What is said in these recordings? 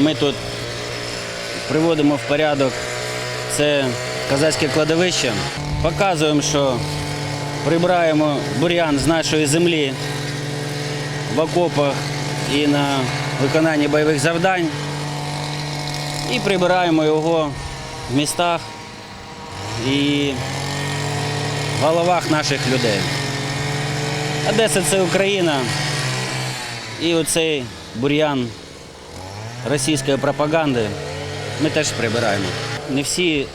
Ми тут приводимо в порядок це казацьке кладовище. Показуємо, що прибираємо бур'ян з нашої землі в окопах і на виконанні бойових завдань. І прибираємо його в містах і в головах наших людей. Одеса це Україна. І оцей бур'ян російської пропаганди ми теж прибираємо. Не всі,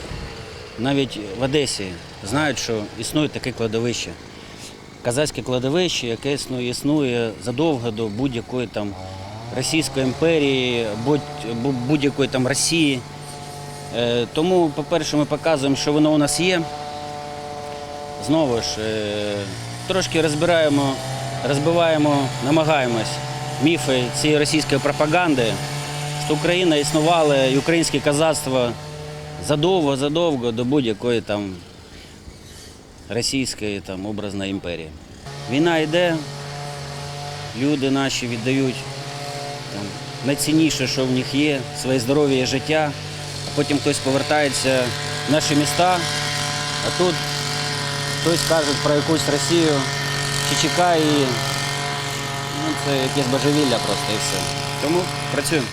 навіть в Одесі, знають, що існує таке кладовище. Казацьке кладовище, яке існує, існує задовго до будь-якої там Російської імперії, будь- бу- будь-якої там Росії. Е, Тому, по-перше, ми показуємо, що воно у нас є. Знову ж, е, трошки розбираємо, розбиваємо, намагаємось міфи цієї російської пропаганди, що Україна існувала і українське казацтво задовго, задовго до будь-якої там російської там образної імперії. Війна йде, люди наші віддають там, найцінніше, що в них є, своє здоров'я і життя, а потім хтось повертається в наші міста, а тут хтось каже про якусь Росію чи чекає. Ну, це якесь божевілля просто і все. Тому працюємо.